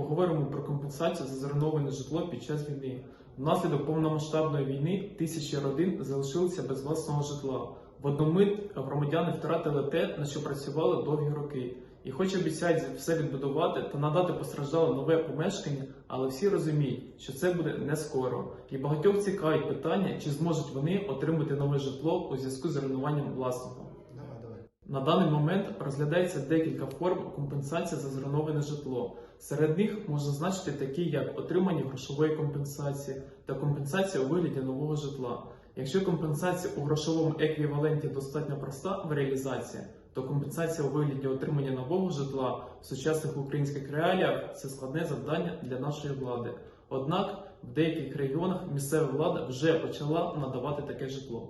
говоримо про компенсацію за зруйноване житло під час війни. Внаслідок повномасштабної війни тисячі родин залишилися без власного житла. В одну громадяни втратили те, на що працювали довгі роки. І хоч обіцяють все відбудувати та надати постраждалим нове помешкання, але всі розуміють, що це буде не скоро. І багатьох цікавить питання, чи зможуть вони отримати нове житло у зв'язку з руйнуванням власного. На даний момент розглядається декілька форм компенсації за зруйноване житло. Серед них можна значити такі, як отримання грошової компенсації та компенсація у вигляді нового житла. Якщо компенсація у грошовому еквіваленті достатньо проста в реалізації, то компенсація у вигляді отримання нового житла в сучасних українських реаліях це складне завдання для нашої влади. Однак в деяких регіонах місцева влада вже почала надавати таке житло.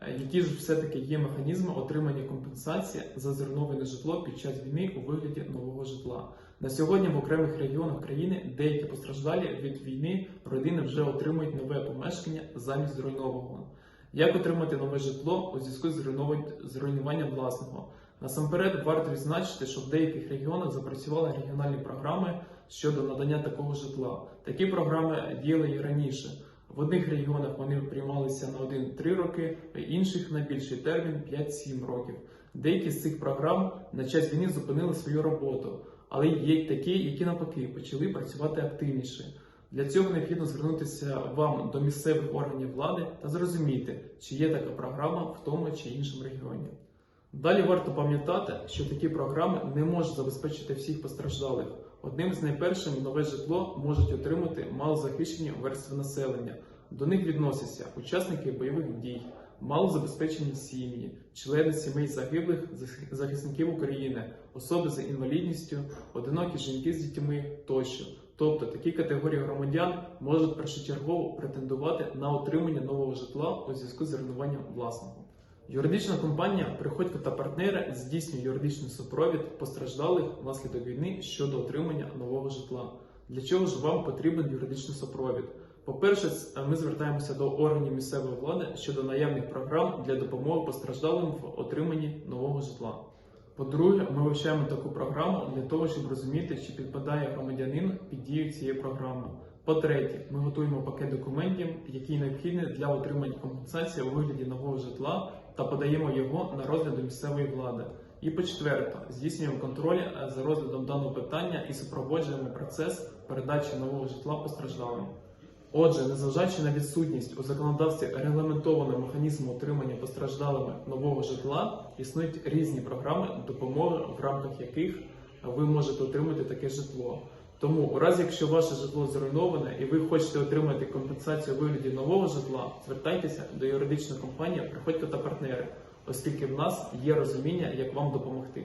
Е, Які ж все-таки є механізми отримання компенсації за зруйноване житло під час війни у вигляді нового житла? На сьогодні в окремих регіонах країни деякі постраждалі від війни родини вже отримують нове помешкання замість зруйнованого. Як отримати нове житло у зв'язку з зруйнуванням власного? Насамперед варто відзначити, що в деяких регіонах запрацювали регіональні програми щодо надання такого житла. Такі програми діяли і раніше. В одних регіонах вони приймалися на 1-3 роки, в інших на більший термін 5-7 років. Деякі з цих програм на час війни зупинили свою роботу, але є такі, які навпаки почали працювати активніше. Для цього необхідно звернутися вам до місцевих органів влади та зрозуміти, чи є така програма в тому чи іншому регіоні. Далі варто пам'ятати, що такі програми не можуть забезпечити всіх постраждалих. Одним з найперших нове житло можуть отримати малозахищені верстви населення. До них відносяться учасники бойових дій, малозабезпечені сім'ї, члени сімей загиблих зах- захисників України, особи з інвалідністю, одинокі жінки з дітьми тощо. Тобто такі категорії громадян можуть першочергово претендувати на отримання нового житла у зв'язку з руйнуванням власного. Юридична компанія Приходько та партнери здійснює юридичний супровід постраждалих внаслідок війни щодо отримання нового житла. Для чого ж вам потрібен юридичний супровід? По-перше, ми звертаємося до органів місцевої влади щодо наявних програм для допомоги постраждалим в отриманні нового житла. По-друге, ми вивчаємо таку програму для того, щоб розуміти, чи підпадає громадянин під дію цієї програми. По-третє, ми готуємо пакет документів, який необхідний для отримання компенсації у вигляді нового житла та подаємо його на розгляд до місцевої влади. І по-четверте, здійснюємо контроль е, за розглядом даного питання і супроводжуємо процес передачі нового житла постраждалим. Отже, незважаючи на відсутність у законодавстві регламентованого механізму отримання постраждалими нового житла, існують різні програми допомоги, в рамках яких ви можете отримати таке житло. Тому, у разі, якщо ваше житло зруйноване і ви хочете отримати компенсацію у вигляді нового житла, звертайтеся до юридичної компанії, приходько та партнери, оскільки в нас є розуміння, як вам допомогти.